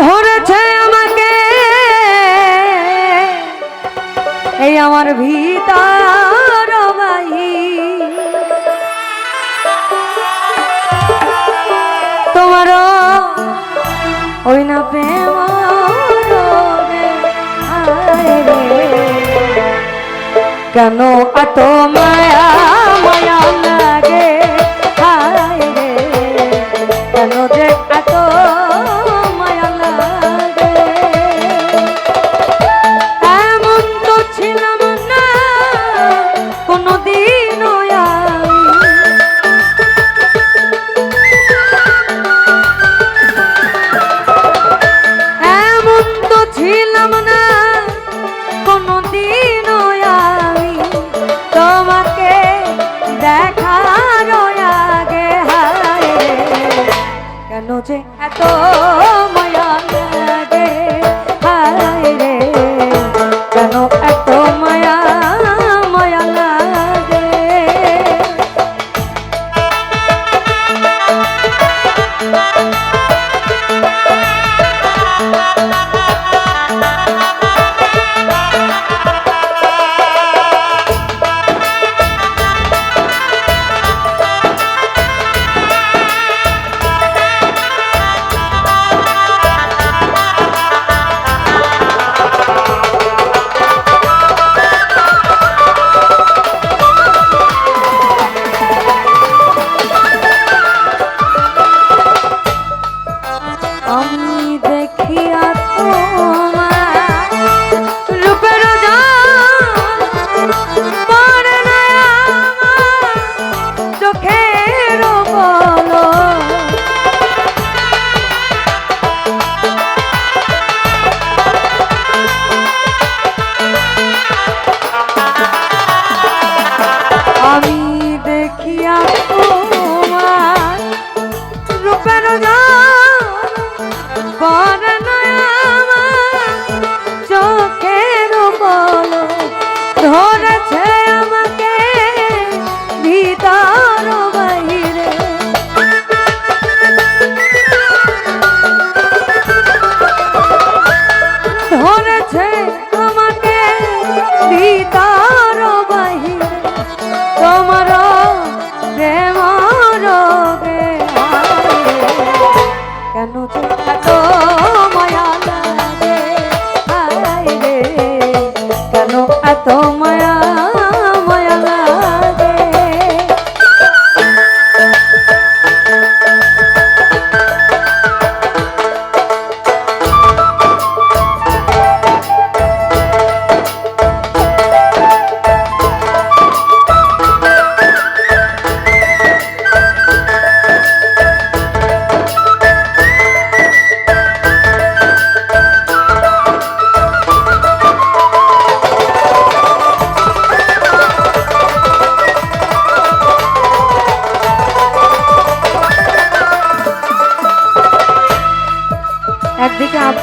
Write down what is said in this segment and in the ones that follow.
ধরেছে আমাকে এই আমার ভিতর তোমার ওই না প্রেম। কেন এত এত মায়া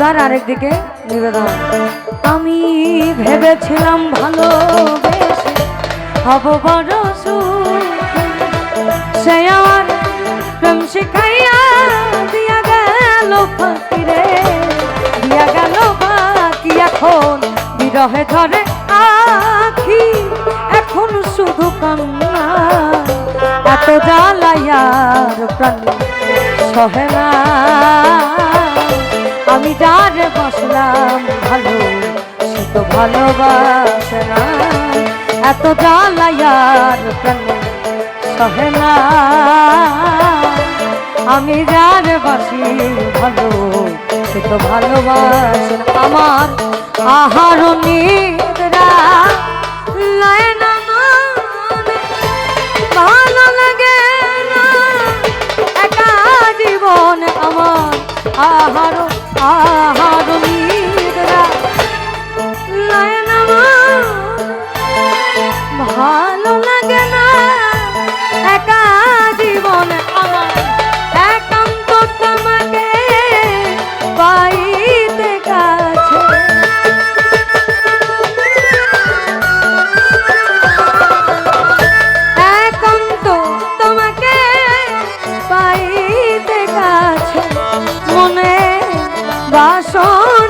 আবদার আরেকদিকে নিবেদন। আমি ভেবেছিলাম ভালো দিয়া গেল এখন ধরে আখি। এখন শুধু কান্না, এত জ্বালাইয়ার প্রাণ সহে না। আমি যার বসলাম ভালো, সে তো ভালোবাসে না। এত জ্বালাইয়ার প্রাণে সহে না? আমি যার বাসি ভালো, সে তো ভালোবাসে না। আমার আহার নিদ্রা ভালো জীবন আহার বাসন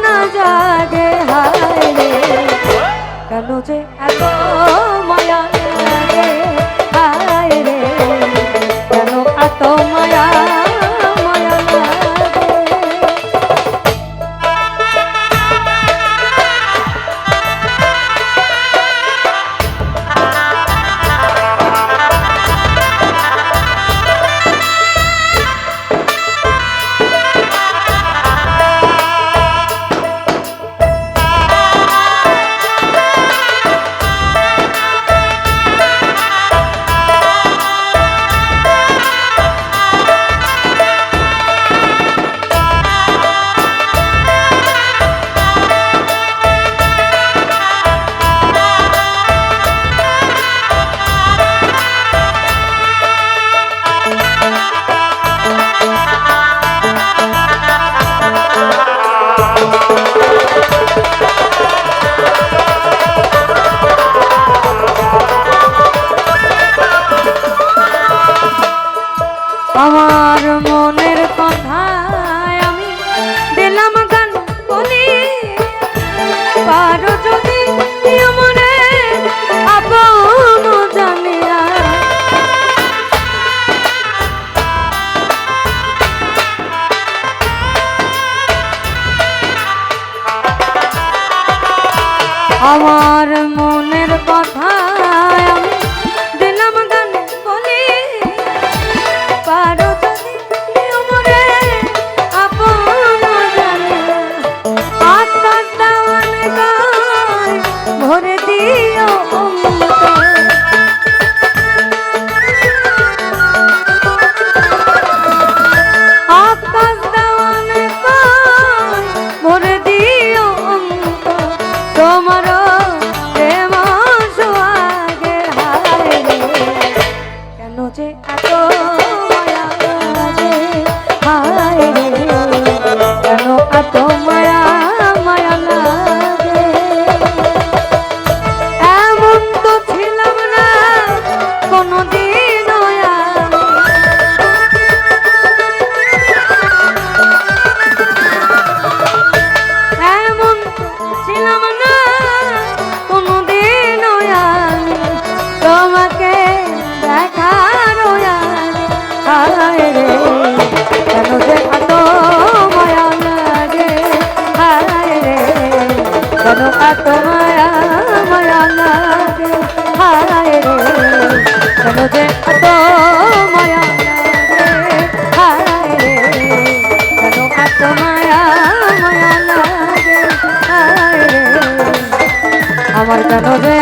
লাগে হায় রে আমার কেন যে এত